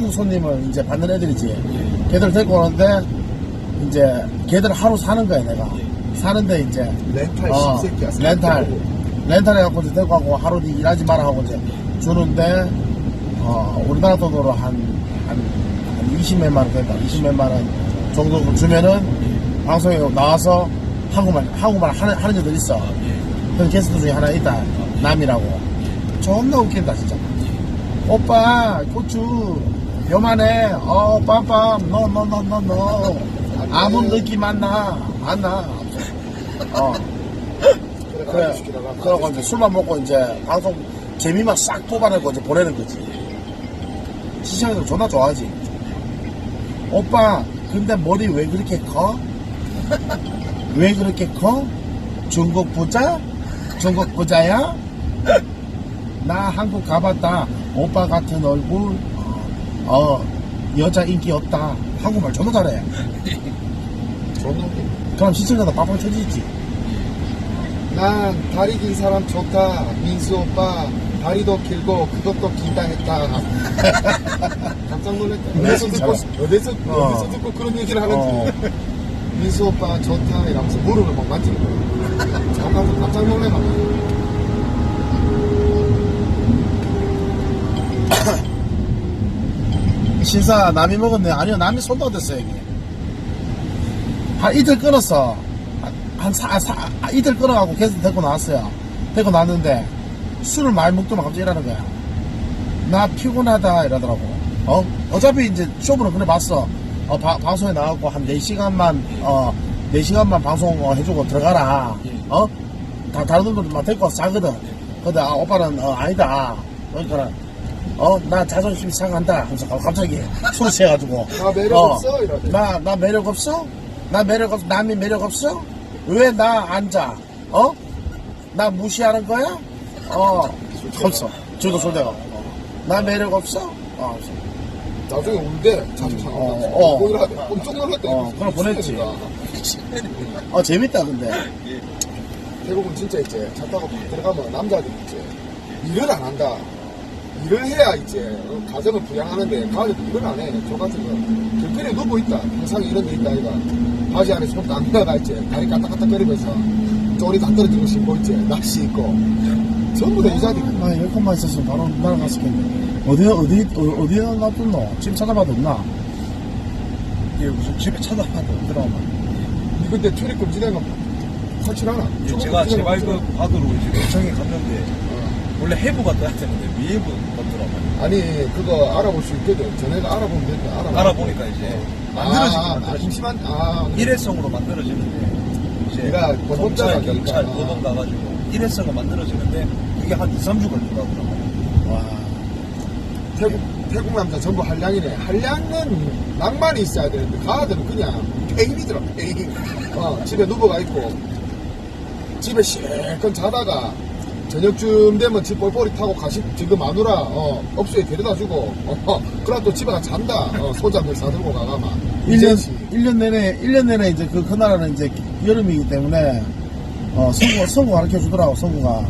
한국 손님을 이제 받는 애들이지. 걔들 데리고 오는데 이제 걔들 하루 사는 거야 내가. 사는데 이제 렌탈 어, 씹새끼야. 렌탈 렌탈 해갖고 이제 데리고 가고 하루 뒤 일하지 마라 하고 이제 주는데 어 우리나라 돈으로 한한 한 20몇만 원 된다. 20몇만 원 정도 주면은 방송에 나와서 한국말 한국말 하는 하는 애들 있어. 그런 게스트 중에 하나 있다. 남이라고. 존나 웃긴다 진짜. 오빠 고추 요만해. 어 빰빰 너너너너너 아무 느낌 안 나. 안 나. 어. 그래. 그러고 이제 술만 먹고 이제 방송 재미만 싹 뽑아내고 이제 보내는 거지. 시청자들 존나 좋아하지. 오빠, 근데 머리 왜 그렇게 커? 왜 그렇게 커? 중국 부자? 중국 부자야? 나 한국 가봤다. 오빠 같은 얼굴, 어, 여자 인기 없다. 한국말 존나 잘해. 존나 웃겨. 그럼 시청자들 빵빵 쳐지지. 난 다리 긴 사람 좋다. 민수 오빠 다리도 길고 그것도 긴다 했다. 깜짝 놀랐다. 어디서. 듣고 어디서 어. 어디서 듣고 그런 얘기를 하는지. 어. 민수 오빠 좋다 이러면서 무릎을 막 만지는 거야. 깜짝 깜짝 놀래나. 신사 남이 먹었네. 아니요, 남이 손도 됐어요, 이게. 한 이틀 끊었어. 한, 한 사, 사, 아, 이틀 끊어가고 계속 데리고 나왔어요. 데리고 나왔는데, 술을 많이 먹더만 갑자기 이러는 거야. 나 피곤하다, 이러더라고. 어? 어차피 이제 쇼부는 그래 봤어. 어, 바- 방송에 나가고 한 4시간만, 어, 4시간만 방송 어, 해주고 들어가라. 어? 다, 다른 놈들만 데리고 와서 자거든. 근데, 아, 오빠는, 어, 아니다. 그러니까, 어, 나 자존심 상한다. 하면서 갑자기 술 취해가지고. 나 매력 없어? 이러대. 나, 나 매력 없어? 나 매력 없어? 남이 매력 없어? 왜 나 앉아? 어? 나 무시하는 거야? 어, 없어. 저도 솔대가. 어. 나 매력 없어? 어, 없어. 나중에 울대. 자주 상한다. 어, 어. 보이라대. 깜짝 놀랐대. 어, 그럼 보냈지. 어, 재밌다, 근데. 대부분 진짜 이제 차 타고 들어가면 남자들이 이제 일을 안 한다. 일을 해야 이제 어, 가정을 부양하는데 가을에도 일을 안 해. 저 같은 거 길거리에 누워 있다. 항상 이런 데 있다 이가 바지 안에 손도 안 들어가 있지. 다리 까딱까딱거리면서 쪼리 다 떨어지고 신고 있지. 낚시 있고 전부 다 여자들이. 아, 여건만 있었으면 바로 날아갔을 텐데. 어디, 어디, 어, 어디에 놔뒀노? 지금 찾아봐도 없나? 이게 무슨 집에 찾아봐도. 니 근데 출입금 지낸 거 확실하나? 예, 제가 재발급 받으러 이제 요청에 갔는데 원래 해부가 떠야 되는데 미해부 떴더라고요. 아니 그거 알아볼 수 있거든. 전에가 알아보면 된다. 알아보면. 알아보니까 이제 만들어지긴 아, 아, 만들어지긴 임시만 아 일회성으로 만들어지는데 이제 내가 검찰, 법원장 경찰, 가니까. 노동 가가지고 일회성으로 만들어지는데 그게 한 2, 3주 걸린다더라고요. 와. 태국, 태국 남자 전부 한량이네. 한량은 낭만이 있어야 되는데, 가들은 그냥 페인이더라, 페인. 어, 집에 누워가 있고, 집에 실컷 자다가, 저녁쯤 되면 집 뻘뻘이 타고 가시, 지금 마누라, 어, 업소에 데려다 주고, 어, 그러다 또 집에 가 잔다. 어, 소장을 사들고 가가마. 1년, 1년 내내, 1년 내내 이제 그, 그 나라는 이제 여름이기 때문에, 어, 성구, 성구 가르쳐 주더라고, 성구가.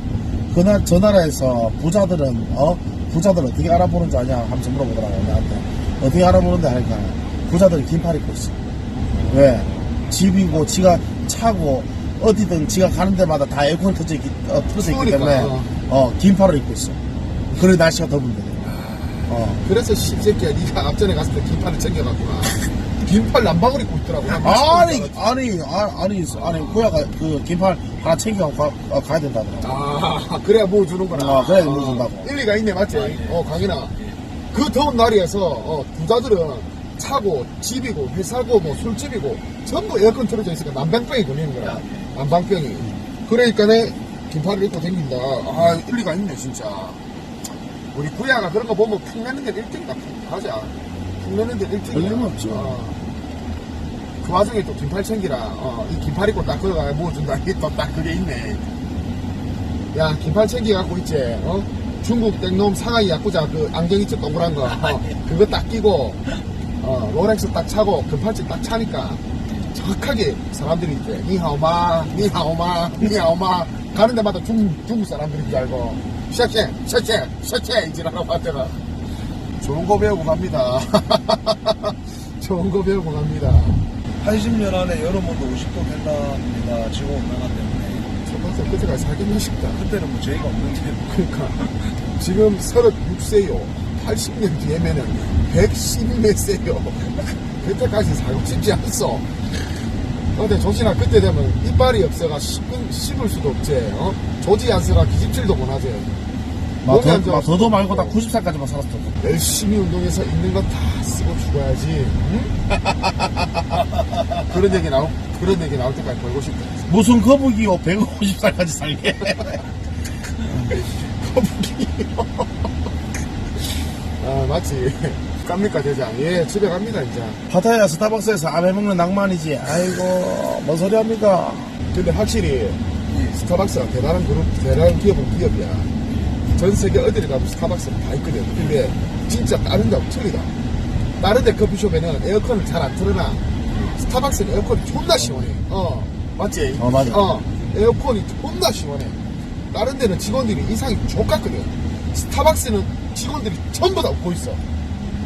그날, 저 나라에서 부자들은, 어, 부자들 어떻게 알아보는 줄 아냐? 하면서 물어보더라고, 나한테. 어떻게 알아보는데 하니까, 부자들이 긴팔 입고 있어. 왜? 집이고, 지가 차고, 어디든 지가 가는 데마다 다 에어컨 터져 있기, 어, 틀어져 있기 추우니까, 때문에, 어. 어, 긴 팔을 입고 있어. 그래, 날씨가 더운데. 어. 그래서 십새끼야, 니가 앞전에 갔을 때 긴팔을 챙겨갔구나. 긴팔 남방을 입고 있더라고. 나 아니, 줄 아니, 아, 아니, 아니, 고야가 그 긴팔 하나 챙겨 가, 어, 가야 된다더라. 아, 그래야 뭐 주는구나. 어, 그래야 뭐 준다고. 일리가 있네, 맞지? 어, 강인아. 그 더운 날이어서, 어, 부자들은 차고, 집이고, 회사고, 뭐, 술집이고, 전부 에어컨 틀어져 있으니까 난방병이 걸리는 거야. 난방병이. 그러니까 내 긴팔을 입고 다닌다. 아, 일리가 있네, 진짜. 우리 부야가 그런 거 보면 푹 내는 데 1등이다, 푹. 가자. 푹 내는 데 1등이야. 틀림없죠. 그 와중에 또 긴팔 챙기라. 어, 이 긴팔 입고 딱 걸어가 모아준다. 이게 또 딱 그게 있네. 야, 긴팔 챙겨갖고 있지. 어? 중국 땡놈 상하이 야쿠자 그 안경 있지 동그란 거. 어, 그거 딱 끼고, 어, 롤렉스 딱 차고, 금팔찌 딱 차니까 정확하게 사람들이 이제 니하오마, 니하오마, 니하오마 가는 데마다 중, 중국 사람들인 줄 알고 샤체, 샤체, 샤체 이지라고 하다가 좋은 거 배우고 갑니다. 좋은 거 배우고 갑니다. 80년 안에 여러분도 50도 된답니다. 지구 온난화 때문에. 초등학생 그때까지 살겠나 싶다. 그때는 뭐 저희가 없는데. 그러니까 지금 36세요. 80년 뒤에면은 110몇 세요. 그때까지 살고 싶지 않았어. 근데 조신아 그때 되면 이빨이 없어가 씹은, 씹을 수도 없지. 어? 조지 않으라 기집질도 못하지. 막, 몸이 안 더도 말고 다 90살까지만 살았어. 열심히 운동해서 있는 거다 쓰고 죽어야지. 응? 그런 얘기 나올 그런 얘기 나올 때까지 벌고 싶다. 무슨 거북이요 150살까지 살게. 아 맞지. 갑니까 대장? 예 집에 갑니다 이제. 파타야 스타벅스에서 아메 먹는 낭만이지. 아이고, 뭔 소리 합니까? 근데 확실히 이 스타벅스가 대단한 그룹, 대단한 기업은 기업이야. 전 세계 어디를 가도 스타벅스는 다 있거든. 근데 진짜 다른 데하고 틀리다. 다른 데 커피숍에는 에어컨을 잘 안 틀어놔. 스타벅스는 에어컨이 존나 시원해. 어, 맞지? 어, 맞아. 어, 에어컨이 존나 시원해. 다른 데는 직원들이 이상이 족같거든. 스타벅스는 직원들이 전부 다 웃고 있어.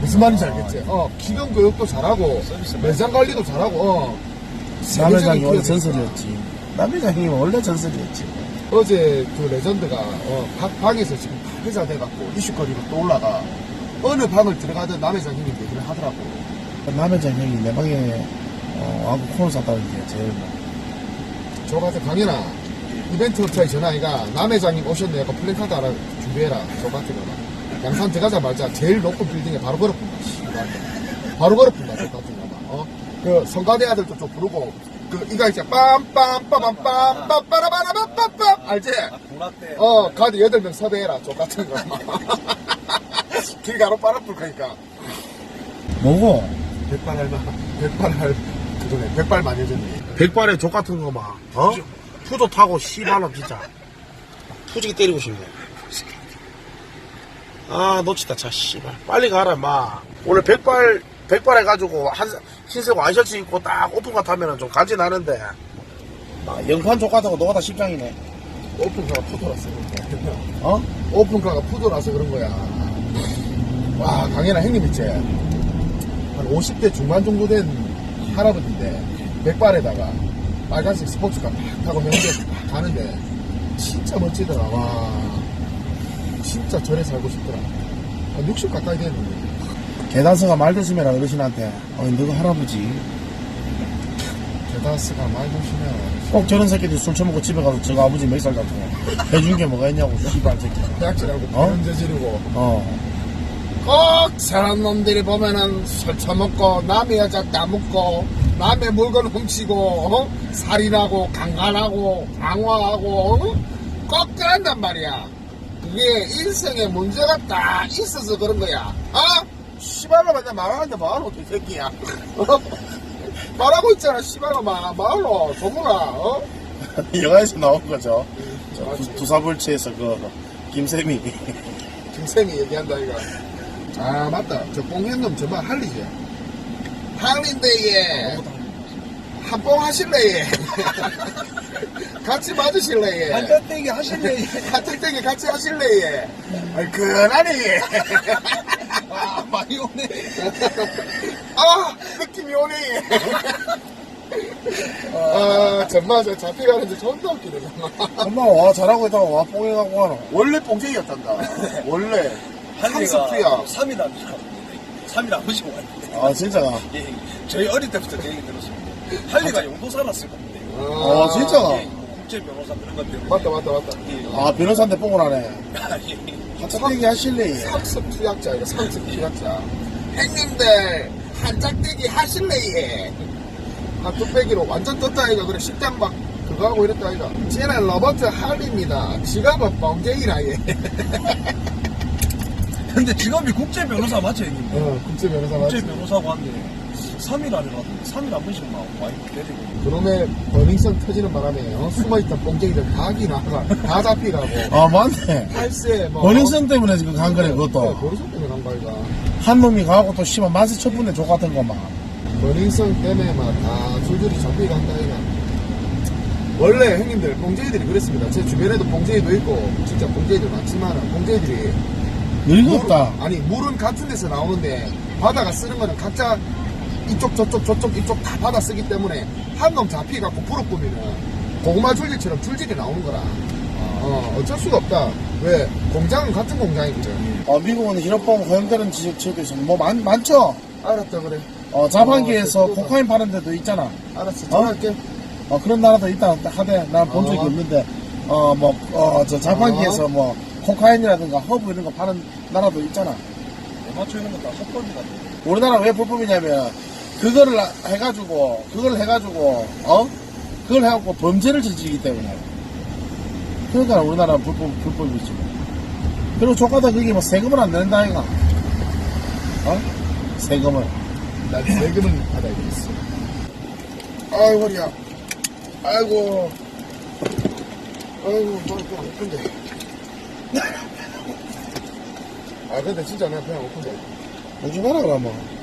무슨 말인지 알겠지? 어, 기능 교육도 잘하고, 매장 관리도 잘하고, 어. 남회장이 원래. 전설이었지. 남회장이 원래 전설이었지. 어제 그 레전드가 어, 각 방에서 지금 다 회자 돼갖고 이슈거리로 또 올라가 어느 방을 들어가든 남회장님이 얘기를 하더라고 남회장 형이 내 방에 어, 와고 콘을 샀다는 게 제일 뭐. 저 같은 강연아 이벤트 업체에 전화해가 남회장님 오셨네 약간 플랜카드 하나 준비해라 저 같은 거나 양산 들어가자마자 제일 높은 빌딩에 바로 걸어푼다 씨발. 바로 거나 어? 그 성가대 아들도 좀 부르고 그 이가 이제 빰빰빰빰빰 빠라바라빰빰빰 알지? 아. 어, 가드 8명 섭외해라, 저 같은 거. 길 가로 빨아풀 거니까. 뭐고? 백발 할마, 백발 할, 그거네, 백발 마녀전이. 백발에 족 같은 거 막, 어? 푸조 타고 씨발로 진짜. 푸지기 때리고 싶네. 아, 놓치다, 자, 씨발. 빨리 가라, 마. 오늘 백발, 백발 해가지고, 한, 흰색 와이셔츠 입고 딱 오픈카 타면은 좀 간지 나는데. 아, 영판 족 같은 거 너가 다 십장이네. 오픈카가 푸도라서 그런 거야. 어? 오픈카가 푸도라서 그런 거야. 와, 강현아 형님 있지? 한 50대 중반 정도 된 할아버지인데, 백발에다가 빨간색 스포츠카 팍 타고 팍 가는데, 진짜 멋지더라, 와. 진짜 절에 살고 싶더라. 한 60 가까이 됐는데. 계단서가 말도심해라, 어르신한테. 어, 너가 할아버지. 게다스가 많이 조심해요. 꼭 저런 새끼들이 술 처먹고 집에 가서 저거 아버지 맥살 같은 거. 해준 게 뭐가 있냐고, 씨발 새끼. 대학질하고 어? 비런 저지르고 어. 꼭 사람 놈들이 보면은 술 처먹고 남의 여자 따먹고 남의 물건 훔치고 어? 살인하고 강간하고 방화하고 어? 꼭 그런단 말이야 그게 인생에 문제가 딱 있어서 그런 거야 어? 씨발로 맨날 말하는데 말하노 이 새끼야 어? 말하고 있잖아 씨발로 말, 말로 조문아 어? 영화에서 나온 거죠. 저 맞지. 두, 두사불치에서 그, 김쌤이. 김쌤이 얘기한다 이거 아 맞다 저 뽕현놈 저말 할리지 할린데 얘 한뽕 하실래 얘 같이 맞으실래 얘 한잔떼기 하실래? 같은 땡에 같이 하실래 얘 아이 그나네 얘 아, 많이 오네. 아 느낌이 오네 얘 아, 정말 저 잡혀가는데 존나 웃기네, 정말. 엄마, 와, 잘하고 있다가 와, 뽕해갖고 하노. 원래 뽕쟁이였단다. 원래. 한스프야. 3일 안 드셨는데. 3일 안 드시고 왔는데. 아, 진짜. 예, 저희 어릴 때부터 그 얘기 들었습니다. 할리가 용도 살았을 건데. 아, 진짜? 예, 국제 변호사 그런 것 때문에. 맞다, 맞다, 맞다. 예. 아, 변호사한테 뽕을 하네. 예. 한짝대기 하실래? 상습 투약자, 이거 상습 투약자. 형님들, 한짝대기 하실래, 예? 한 뚝배기로 완전 떴다, 이거. 그래, 식당 막 그거 하고 이랬다, 이거. 쟤는 로버트 할리입니다. 지갑은 뻥쟁이라, 예. 근데 직업이 국제 변호사 맞죠, 형님? 어, 국제 변호사 국제 맞지? 변호사고 한데 3일 안에 갔는데 3일 한 번씩 막 와이프 데리고 그놈의 버닝썬 터지는 바람에, 어, 숨어있던 뻥쟁이들 다 기나가, 다 잡히가고. 아, 맞네. 팔세, 뭐. 버닝썬 때문에 지금 간 거네, 그것도. 버닝썬 때문에 간 거야. 한 놈이 가고 또 씨발 만세 첫 분에 족 같은 거 막. 버닝썬 때문에 막다 줄줄이 잡히가 한다 이가 원래 형님들 봉제이들이 그랬습니다 제 주변에도 봉제이도 있고 진짜 봉제이들 많지만 봉제이들이 의리가 없다. 아니 물은 같은 데서 나오는데 바다가 쓰는 거는 각자 이쪽 저쪽 저쪽 이쪽 다 받아 쓰기 때문에 한 놈 잡히갖고 불어 뿌면은 고구마 줄기처럼 줄줄이 나오는 거라. 어, 어쩔 수가 없다. 왜? 공장은 같은 공장이거든. 어, 미국은 히로뽕 허용되는 지역도 있어. 뭐 많, 많죠? 알았다 그래. 어, 자판기에서 어. 코카인 파는 데도 있잖아. 알았어. 전화할게. 어, 그런 나라도 있다 하대. 난 본 적이 어. 없는데, 어, 뭐, 어, 저 자판기에서 뭐, 코카인이라든가 허브 이런 거 파는 나라도 있잖아. 대마초 이런 거다 헛번지 같아. 우리나라 왜 불법이냐면, 그거를 라- 해가지고, 그걸 해가지고, 어? 그걸 해갖고 범죄를 저지르기 때문에. 그러니까 우리나라 불법, 불법이지. 그리고 조카도 그게 뭐 세금을 안 낸다, 아이가. 어? 세금을. 난 세금은 받아야 되겠어. 아이고, 허리야. 아이고. 아이고, 그냥 아픈데. 아, 근데 진짜 내가 그냥 아픈데. 오지 마라, 그러면.